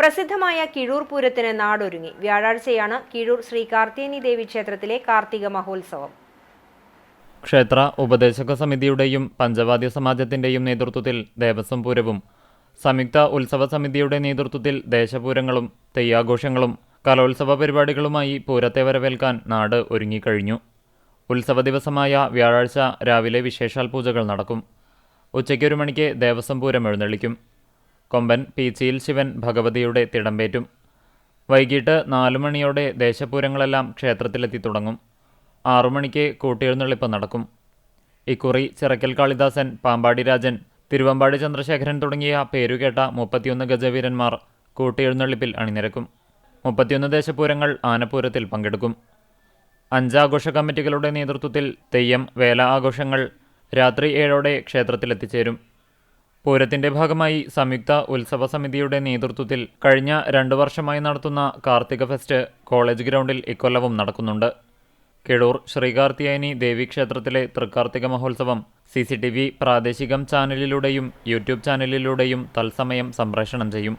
പ്രസിദ്ധമായ കിഴൂർ പൂരത്തിന് നാടൊരുങ്ങി. വ്യാഴാഴ്ചയാണ് കിഴൂർ ശ്രീ കാർത്തിയനി ദേവി ക്ഷേത്രത്തിലെ കാർത്തിക മഹോത്സവം. ക്ഷേത്ര ഉപദേശക സമിതിയുടെയും പഞ്ചവാദ്യ സമാജത്തിന്റെയും നേതൃത്വത്തിൽ ദേവസ്വം പൂരവും സംയുക്ത ഉത്സവ സമിതിയുടെ നേതൃത്വത്തിൽ ദേശപൂരങ്ങളും തെയ്യാഘോഷങ്ങളും കലോത്സവ പരിപാടികളുമായി പൂരത്തെ വരവേൽക്കാൻ നാട് ഒരുങ്ങിക്കഴിഞ്ഞു. ഉത്സവ ദിവസമായ വ്യാഴാഴ്ച രാവിലെ വിശേഷാൽ പൂജകൾ നടക്കും. ഉച്ചയ്ക്ക് ഒരു മണിക്ക് ദേവസ്വം പൂരം എഴുന്നള്ളിക്കും. കൊമ്പൻ പീച്ചിയിൽ ശിവൻ ഭഗവതിയുടെ തിടമ്പേറ്റും. വൈകിട്ട് നാലു മണിയോടെ ദേശപൂരങ്ങളെല്ലാം ക്ഷേത്രത്തിലെത്തി തുടങ്ങും. ആറുമണിക്ക് കൂട്ടിയെഴുന്നള്ളിപ്പ് നടക്കും. ഇക്കുറി ചിറക്കൽ കാളിദാസൻ പാമ്പാടി രാജൻ തിരുവമ്പാടി ചന്ദ്രശേഖരൻ തുടങ്ങിയ പേരുകേട്ട മുപ്പത്തിയൊന്ന് ഗജവീരന്മാർ കൂട്ടിയെഴുന്നള്ളിപ്പിൽ അണിനിരക്കും. മുപ്പത്തിയൊന്ന് ദേശപൂരങ്ങൾ ആനപൂരത്തിൽ പങ്കെടുക്കും. അഞ്ചാഘോഷ കമ്മിറ്റികളുടെ നേതൃത്വത്തിൽ തെയ്യം വേല ആഘോഷങ്ങൾ രാത്രി ഏഴോടെ ക്ഷേത്രത്തിലെത്തിച്ചേരും. പൂരത്തിന്റെ ഭാഗമായി സംയുക്ത ഉത്സവ സമിതിയുടെ നേതൃത്വത്തിൽ കഴിഞ്ഞ രണ്ടു വർഷമായി നടത്തുന്ന കാർത്തിക ഫെസ്റ്റ് കോളേജ് ഗ്രൗണ്ടിൽ ഇക്കൊല്ലവും നടക്കുന്നുണ്ട്. കിഴൂർ ശ്രീകാർത്തിയായനി ദേവീക്ഷേത്രത്തിലെ തൃക്കാർത്തിക മഹോത്സവം സി സി ടി വി പ്രാദേശികം ചാനലിലൂടെയും യൂട്യൂബ് ചാനലിലൂടെയും തത്സമയം സംപ്രേഷണം ചെയ്യും.